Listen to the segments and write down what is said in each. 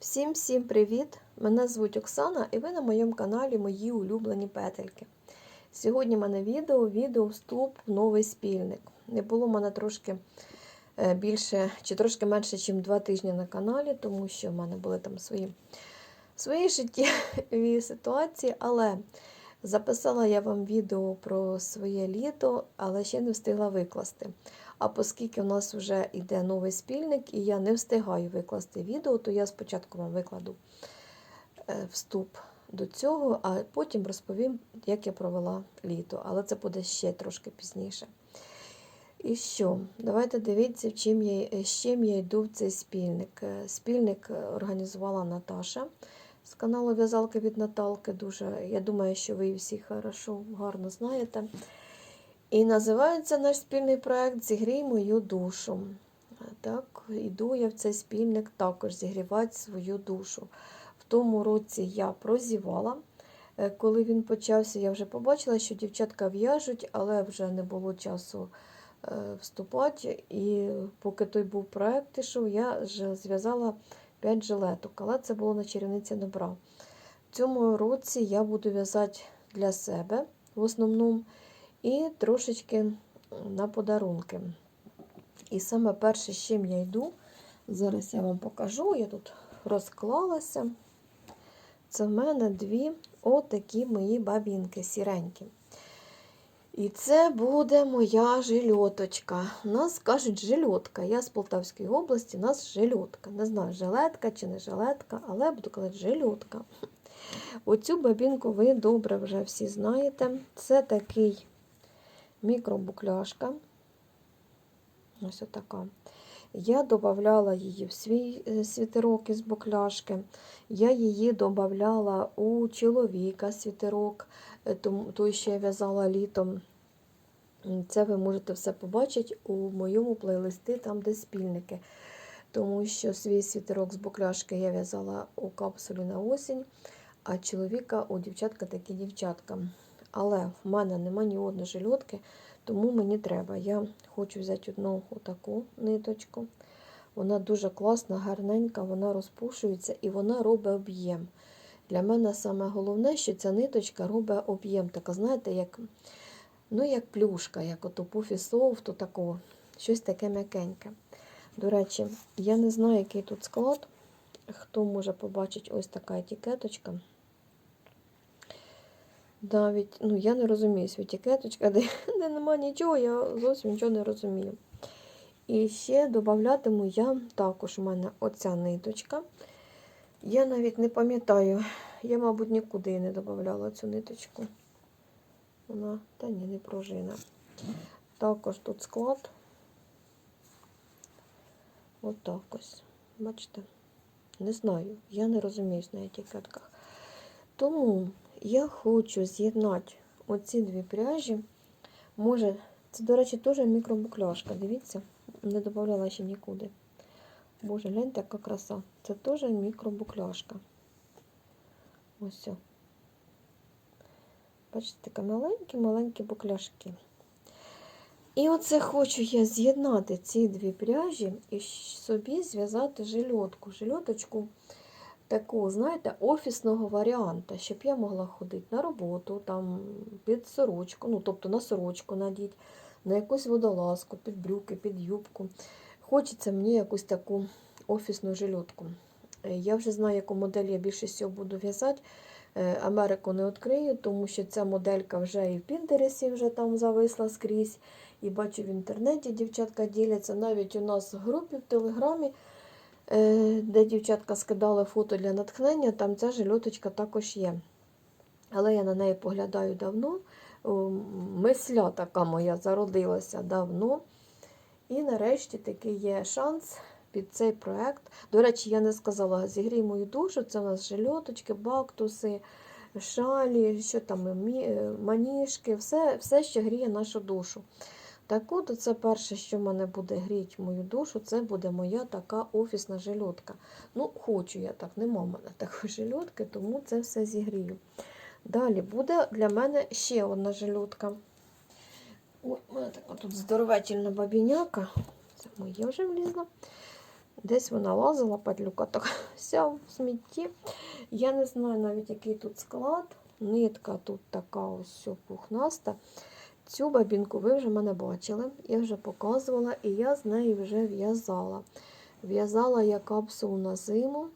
Всім-всім привіт! Мене звуть Оксана і ви на моєму каналі Мої улюблені петельки. Сьогодні в мене відео, відео вступ в новий спільник. Не було в мене трошки е, більше чи трошки менше, ніж два тижні на каналі, тому що в мене були там свої, свої життєві ситуації, але записала я вам відео про своє літо, але ще не встигла викласти. А оскільки у нас вже йде новий спільник, і я не встигаю викласти відео, то я спочатку вам викладу е, вступ до цього, а потім розповім, як я провела літо. Але це буде ще трошки пізніше. І що? Давайте дивіться, чим я, з чим я йду в цей спільник. Е, Спільник організувала Наташа з каналу В'язалки від Наталки. Дуже, Я думаю, що ви всі хорошо, гарно знаєте. І називається наш спільний проект Зігрій мою душу. Так, Іду я в цей спільник також зігрівати свою душу. В тому році я прозівала. Е, Коли він почався, я вже побачила, що дівчатка в'яжуть, але вже не було часу е, вступати. І поки той був проект ішов, я зв'язала 5 жилеток, але це було на чарівниці добра. В цьому році я буду в'язати для себе в основному і трошечки на подарунки. І саме перше, з чим я йду, зараз я вам покажу, я тут розклалася. Це в мене дві отакі мої бабінки сіренькі. І це буде моя жильоточка. У нас кажуть жильотка. Я з Полтавської області, у нас жильотка. Не знаю, жилетка чи не жилетка, але буду казати жильотка. Оцю бабінку ви добре вже всі знаєте. Це такий мікробукляшка. Ось отака. Я додавала її в свій е, світерок із букляшки. Я її додавала у чоловіка світерок, е, той, що я в'язала літом. Це ви можете все побачити у моєму плейлисті, там, де спільники. Тому що свій світерок з букляшки я в'язала у капсулі на осінь, а чоловіка у дівчатка такі дівчатка. Але в мене нема ні одної жильотки, тому мені треба. Я хочу взяти одну таку ниточку. Вона дуже класна, гарненька, вона розпушується і вона робить об'єм. Для мене саме головне, що ця ниточка робить об'єм. Така, знаєте, як ну, як плюшка, як ото пуфі софту, такого, щось таке м'якеньке. До речі, я не знаю, який тут склад. Хто може побачити ось така етикеточка. Навіть, ну, я не розумію світікеточка, де, де нема нічого, я зовсім нічого не розумію. І ще додатиму я також у мене оця ниточка. Я навіть не пам'ятаю, я, мабуть, нікуди не додавала цю ниточку. Вона, та ні, не пружина. Також тут склад. Отак ось. Бачите? Не знаю, я не розумію на етикетках. Тому я хочу з'єднати оці дві пряжі. Може, це, до речі, теж мікробукляшка. Дивіться, не додавала ще нікуди. Боже, гляньте, яка краса. Це теж мікробукляшка. Ось. Бачите, такі маленькі-маленькі букляшки. І оце хочу я з'єднати ці дві пряжі і собі зв'язати жильотку. Жильоточку такого, знаєте, офісного варіанта, щоб я могла ходити на роботу, там, під сорочку, ну, тобто на сорочку надіть, на якусь водолазку, під брюки, під юбку. Хочеться мені якусь таку офісну жильотку. Я вже знаю, яку модель я більше всього буду в'язати. Америку не відкрию, тому що ця моделька вже і в Пінтересі вже там зависла скрізь. І бачу в інтернеті дівчатка діляться. Навіть у нас в групі в Телеграмі Е, де дівчатка скидали фото для натхнення, там ця жильоточка також є. Але я на неї поглядаю давно. Мисля така моя зародилася давно. І нарешті такий є шанс під цей проект. До речі, я не сказала, зігрій мою душу, це у нас жильоточки, бактуси, шалі, що там, е, маніжки, все, все, що гріє нашу душу. Так от, це перше, що в мене буде гріти мою душу, це буде моя така офісна жильотка. Ну, хочу я так, нема в мене такої жильотки, тому це все зігрію. Далі буде для мене ще одна жильотка. Ой, у мене така тут здоровительна бабіняка. Це моє вже влізла. Десь вона лазила, падлюка, так вся в смітті. Я не знаю навіть, який тут склад. Нитка тут така ось пухнаста. Цю бабінку ви вже мене бачили, я вже показувала, і я з неї вже в'язала. В'язала я капсулу на зиму.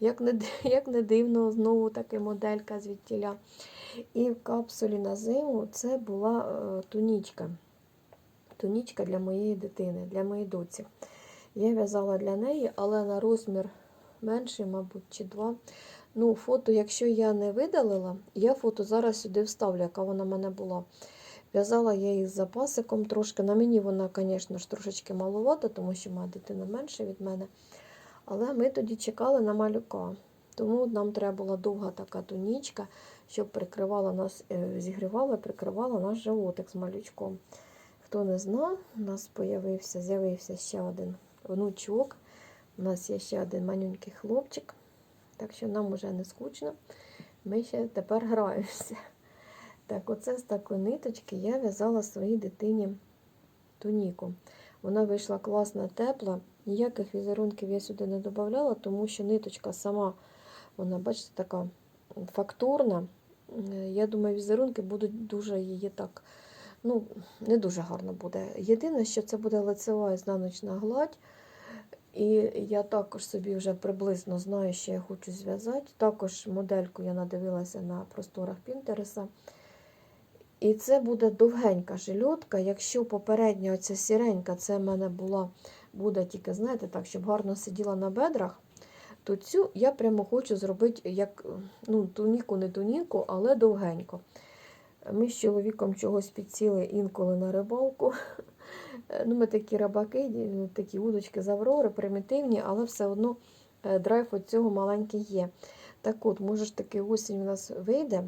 Як не, як не дивно, знову таки моделька звідтіля. І в капсулі на зиму це була е, тунічка. Тунічка для моєї дитини, для моєї доці. Я в'язала для неї, але на розмір менший, мабуть, чи два. Ну, фото, якщо я не видалила, я фото зараз сюди вставлю, яка вона в мене була. В'язала я її з запасиком трошки. На мені вона, звісно ж, трошечки маловата, тому що моя дитина менша від мене. Але ми тоді чекали на малюка. Тому нам треба була довга така тунічка, щоб прикривала нас, е, зігрівала, прикривала наш животик з малючком. Хто не знав, у нас з'явився ще один внучок. У нас є ще один манюнький хлопчик. Так що нам уже не скучно. Ми ще тепер граємося. Так, оце з такої ниточки я в'язала своїй дитині туніку. Вона вийшла класна, тепла. Ніяких візерунків я сюди не додавала, тому що ниточка сама, вона, бачите, така фактурна. Е, Я думаю, візерунки будуть дуже її так, ну, не дуже гарно буде. Єдине, що це буде лицева ізнаночна гладь. І я також собі вже приблизно знаю, що я хочу зв'язати. Також модельку я надивилася на просторах Пінтереса. І це буде довгенька жильотка. Якщо попередня оця сіренька, це в мене була, буде тільки, знаєте, так, щоб гарно сиділа на бедрах, то цю я прямо хочу зробити як ну, туніку, не туніку, але довгенько. Ми з чоловіком чогось підсіли інколи на рибалку. Ну, Ми такі рибаки, такі удочки з Аврори, примітивні, але все одно е, драйв від цього маленький є. Так от, може ж таки осінь у нас вийде,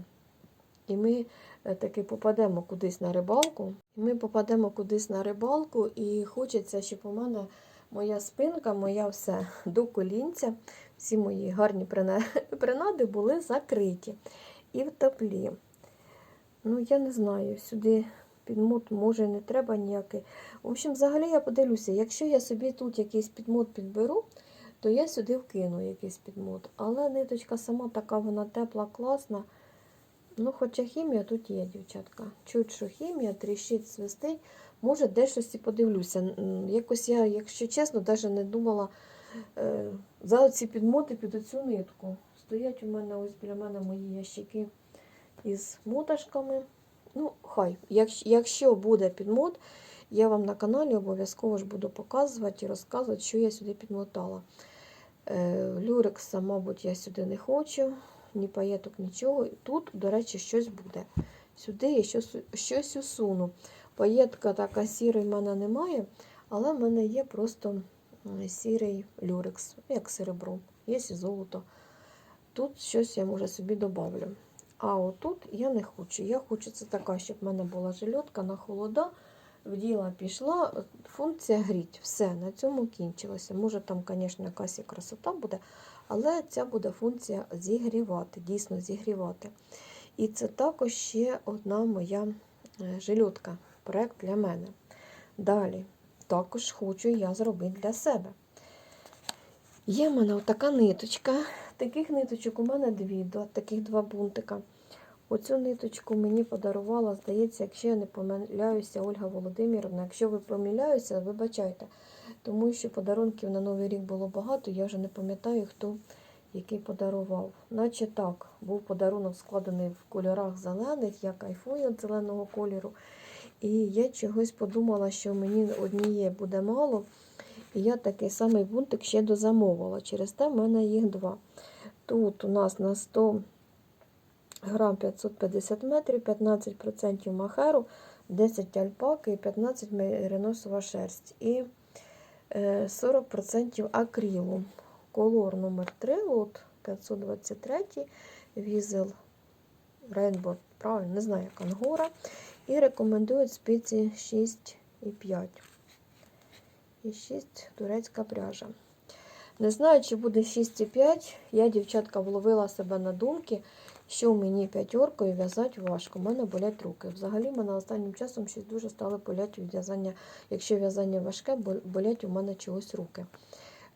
і ми таки попадемо кудись на рибалку. Ми попадемо кудись на рибалку, і хочеться, щоб у мене моя спинка, моя все до колінця, всі мої гарні принади були закриті і в теплі. Ну, я не знаю, сюди підмот може не треба ніякий. В общем, взагалі я подивлюся, якщо я собі тут якийсь підмот підберу, то я сюди вкину якийсь підмот. Але ниточка сама така, вона тепла, класна. Ну, хоча хімія тут є, дівчатка. Чуть, що хімія, тріщить, свистить. Може, де щось і подивлюся. Якось я, якщо чесно, навіть не думала е, за ці підмоти під оцю нитку. Стоять у мене ось біля мене мої ящики із моташками. Ну, хай, якщо, якщо буде підмот, я вам на каналі обов'язково ж буду показувати і розказувати, що я сюди підмотала. Е, люрекса, мабуть, я сюди не хочу, ні паєток, нічого. Тут, до речі, щось буде. Сюди я щось, щось усуну. Паєтка така сірий в мене немає, але в мене є просто сірий люрекс, як серебро, є і золото. Тут щось я може собі добавлю. А отут я не хочу. Я хочу це така, щоб в мене була жильотка на холода. Вділа пішла, функція гріть. Все, на цьому кінчилося. Може, там, звісно, якась і красота буде, але ця буде функція зігрівати, дійсно зігрівати. І це також ще одна моя е, жильотка, проєкт для мене. Далі, також хочу я зробити для себе. Є в мене така ниточка. Таких ниточок у мене дві, таких два бунтика. Оцю ниточку мені подарувала, здається, якщо я не помиляюся, Ольга Володимирівна. Якщо ви помиляюся, вибачайте. Тому що подарунків на Новий рік було багато, я вже не пам'ятаю, хто який подарував. Наче так, був подарунок складений в кольорах зелених, я кайфую від зеленого кольору. І я чогось подумала, що мені однієї буде мало. І я такий самий бунтик ще дозамовила. Через те в мене їх два. Тут у нас на 100 грам 550 метрів, 15% махеру, 10 альпаки і 15 мериносова шерсть. 40% акрилу. Колор номер 3 лот 523 візел Rainbow, правильно, не знаю, як ангора. І рекомендують спиці 6,5. І 6 турецька пряжа. Не знаю, чи буде 6,5. Я, дівчатка, вловила себе на думки, що мені п'ятеркою в'язати важко. У мене болять руки. Взагалі, мене останнім часом щось дуже стало болять в'язання. Якщо в'язання важке, болять у мене чогось руки.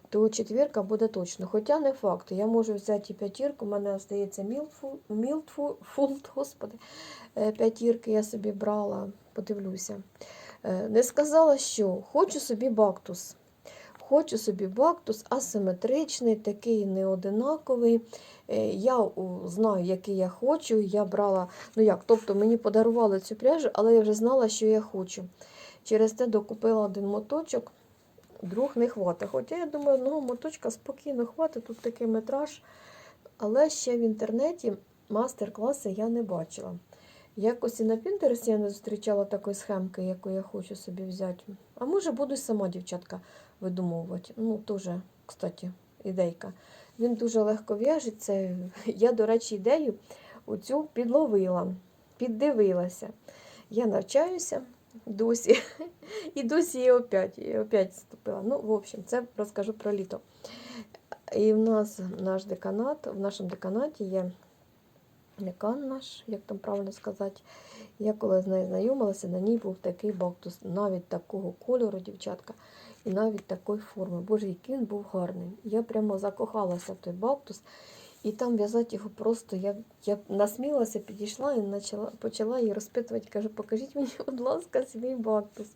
то четвірка буде точно. Хоча не факт. Я можу взяти п'ятірку, у мене здається мілтфу, мілтфу, фулт, господи, е, п'ятірки я собі брала, подивлюся. Е, Не сказала, що хочу собі бактус. Хочу собі бактус асиметричний, такий неодинаковий. Е, Я знаю, який я хочу. Я брала, ну як, тобто мені подарували цю пряжу, але я вже знала, що я хочу. Через те докупила один моточок, друг не хватить. Хоча я думаю, одного моточка спокійно хватить, тут такий метраж. Але ще в інтернеті мастер-класи я не бачила. Якось і на Пінтерсі я не зустрічала такої схемки, яку я хочу собі взяти. А може, буду сама дівчатка видумовувати. Ну, теж, кстати, ідейка. Він дуже легко в'яжеться. Я, до речі, ідею оцю підловила, піддивилася. Я навчаюся досі. І досі і опять, і опять вступила. Ну, в общем, це розкажу про літо. І в нас наш деканат, в нашому деканаті є декан наш, як там правильно сказати. Я коли з нею знайомилася, на ній був такий бактус, навіть такого кольору, дівчатка, і навіть такої форми. Боже, який він був гарний. Я прямо закохалася в той бактус. І там в'язати його просто, я, я насмілася, підійшла і почала, почала її розпитувати. Кажу, покажіть мені, будь ласка, свій бактус.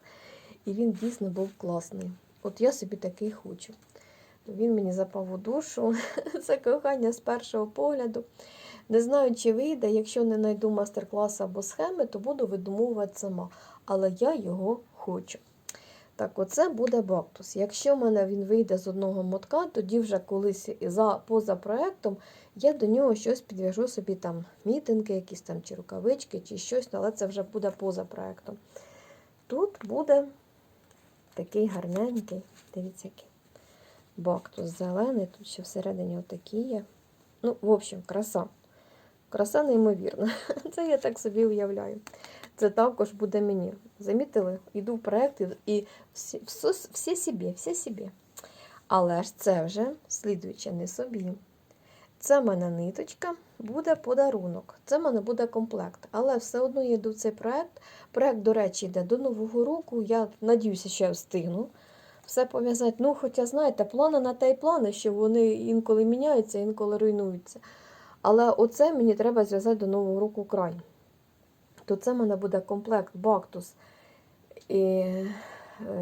І він дійсно був класний. От я собі такий хочу. Він мені запав у душу. Це кохання з першого погляду. Не знаю, чи вийде. Якщо не знайду мастер-клас або схеми, то буду видумувати сама. Але я його хочу. Так, оце буде бактус. Якщо в мене він вийде з одного мотка, тоді вже колись за, поза проектом я до нього щось підв'яжу собі там мітинги, якісь там чи рукавички, чи щось, але це вже буде поза проектом. Тут буде такий гарненький, дивіться, який бактус зелений, тут ще всередині отакі є. Ну, в общем, краса. Краса неймовірна. Це я так собі уявляю. Це також буде мені. Замітили? Йду в проєкт і- всі, всі, собі, всі собі. Але ж це вже слідуюче не собі. Це в мене ниточка, буде подарунок. Це в мене буде комплект. Але все одно я йду в цей проєкт. Проєкт, до речі, йде до Нового року. Я надіюся, що я встигну все пов'язати. Ну, хоча, знаєте, плани на те й плани, що вони інколи міняються, інколи руйнуються. Але оце мені треба зв'язати до Нового року край. То це в мене буде комплект бактус і е,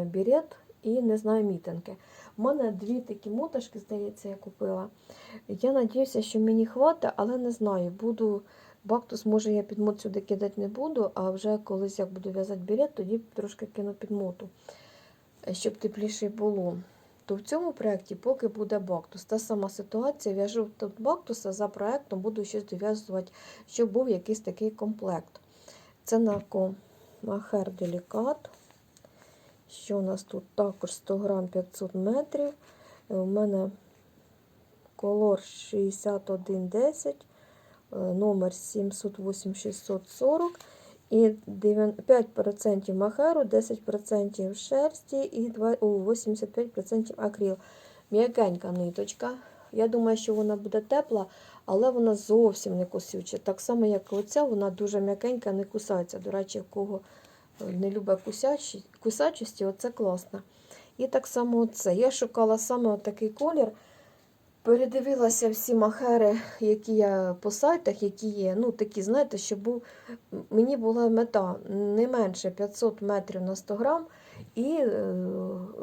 бірет і не знаю мітинги. У мене дві такі моташки, здається, я купила. Я надіюся, що мені хватить, але не знаю. Буду бактус, може, я підмот сюди кидати не буду, а вже колись як буду в'язати бірет, тоді трошки кину підмоту, щоб тепліше було. То в цьому проєкті поки буде бактус. Та сама ситуація, в'яжу тут бактуса за проєктом, буду щось дов'язувати, щоб був якийсь такий комплект. Це нарко Махер Делікат. Що у нас тут також 100 грам 500 метрів. Е, У мене колор 6110, е, номер 708 640 і 5% махеру, 10% шерсті і 85% акрил. М'якенька ниточка. Я думаю, що вона буде тепла, але вона зовсім не кусюча. Так само, як і оця, вона дуже м'якенька, не кусається. До речі, кого е, не любить кусачості, оце класно. І так само оце. Я шукала саме такий колір. Передивилася всі махери, які я по сайтах, які є. Ну, такі, знаєте, щоб був, мені була мета не менше 500 метрів на 100 грам і е,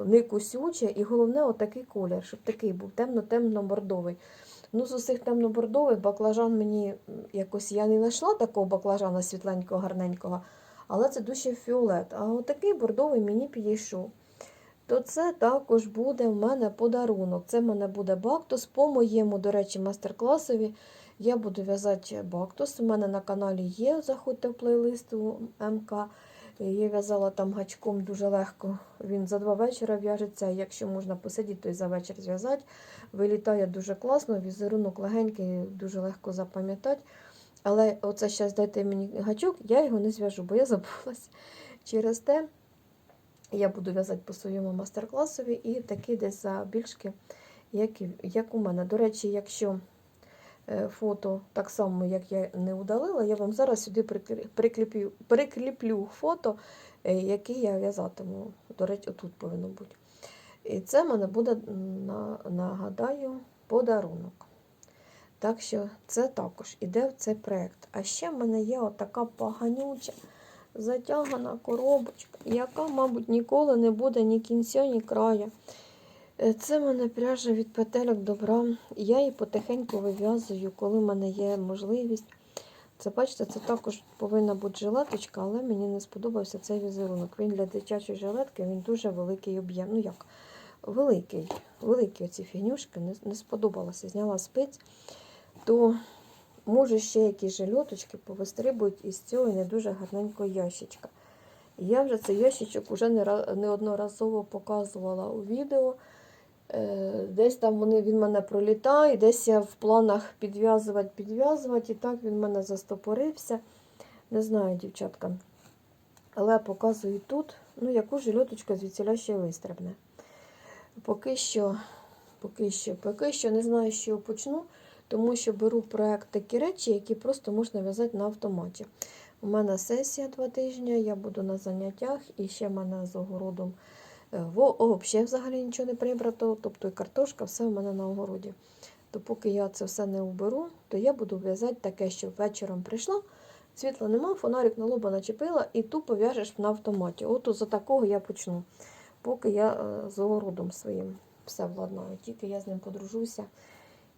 не кусюче, і головне, отакий колір, щоб такий був темно-темно-бордовий. Ну, з усіх темно-бордових баклажан мені якось я не знайшла такого баклажана світленького, гарненького, але це дуже фіолет. А отакий бордовий мені підійшов. То це також буде в мене подарунок. Це в мене буде бактус. По моєму, до речі, майстер-класові я буду в'язати бактус. У мене на каналі є. Заходьте в плейлист у МК. Я в'язала там гачком дуже легко. Він за два вечора в'яжеться. Якщо можна посидіти, то й за вечір зв'язати. Вилітає дуже класно, візерунок легенький, дуже легко запам'ятати. Але оце зараз дайте мені гачок, я його не зв'яжу, бо я забулась. Через те я буду в'язати по своєму мастер-класові і такі десь за більшки, як, як у мене. До речі, якщо е, фото так само, як я не удалила, я вам зараз сюди прикріплю, прикріплю фото, е, яке я в'язатиму. До речі, отут повинно бути. І це в мене буде, на- нагадаю, подарунок. Так що це також іде в цей проєкт. А ще в мене є отака поганюча затягана коробочка, яка, мабуть, ніколи не буде ні кінця, ні краю. Е, Це мене пряжа від петельок добра. Я її потихеньку вив'язую, коли в мене є можливість. Це, бачите, це також повинна бути жилеточка, але мені не сподобався цей візерунок. Він для дитячої жилетки він дуже великий об'єм. Ну як, великий, великі оці фігнюшки, не, не сподобалося. Зняла спиць, то може ще якісь жильоточки повистрибують із цього не дуже гарненького ящичка. Я вже цей ящичок уже неодноразово показувала у відео. Е, Десь там вони, він мене пролітає, десь я в планах підв'язувати, підв'язувати, і так він в мене застопорився. Не знаю, дівчатка. Але показую тут, ну, яку жильоточку звідсіля ще вистрибне. Поки що, поки що, поки що не знаю, чого почну, тому що беру проект такі речі, які просто можна в'язати на автоматі. У мене сесія два тижні, я буду на заняттях, і ще в мене з огородом е, взагалі взагалі нічого не прибрато, тобто і картошка, все в мене на огороді. То поки я це все не уберу, то я буду в'язати таке, що вечором прийшла, світла нема, фонарик на лоба начепила і тупо в'яжеш на автоматі. От за такого я почну, поки я е, з огородом своїм все владнаю. Тільки я з ним подружуся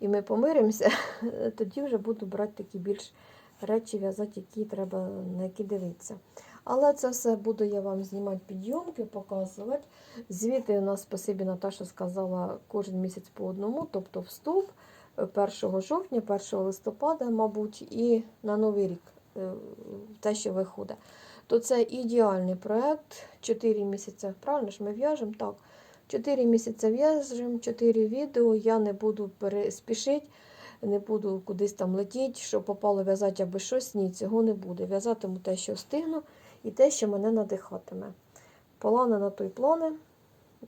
і ми помиримося, тоді вже буду брати такі більш речі в'язати, які треба, на які дивитися. Але це все буду я вам знімати підйомки, показувати. Звіти у нас, спасибі, Наташа сказала, кожен місяць по одному, тобто вступ е, 1 жовтня, 1 листопада, мабуть, і на Новий рік е, те, що виходить. То це ідеальний проєкт, 4 місяці, правильно ж ми в'яжемо? Так. 4 місяці в'яжемо, 4 відео, я не буду спішити, не буду кудись там летіти, що попало в'язати аби щось. Ні, цього не буде. В'язатиму те, що встигну, і те, що мене надихатиме. Плани на той плани.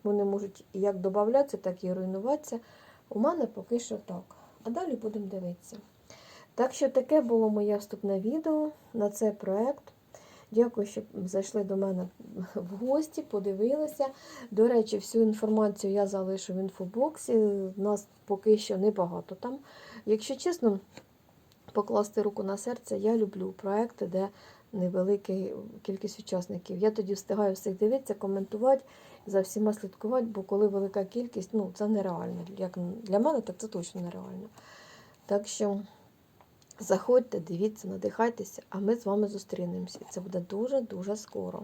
Вони можуть як додатися, так і руйнуватися. У мене поки що так. А далі будемо дивитися. Так що таке було моє вступне відео на цей проєкт. Дякую, що зайшли до мене в гості, подивилися. До речі, всю інформацію я залишу в інфобоксі. Нас поки що небагато там. Якщо чесно, покласти руку на серце, я люблю проекти, де невелика кількість учасників. Я тоді встигаю всіх дивитися, коментувати, за всіма слідкувати, бо коли велика кількість, ну це нереально. Як для мене, так це точно нереально. Так що заходьте, дивіться, надихайтеся, а ми з вами зустрінемося. І це буде дуже-дуже скоро.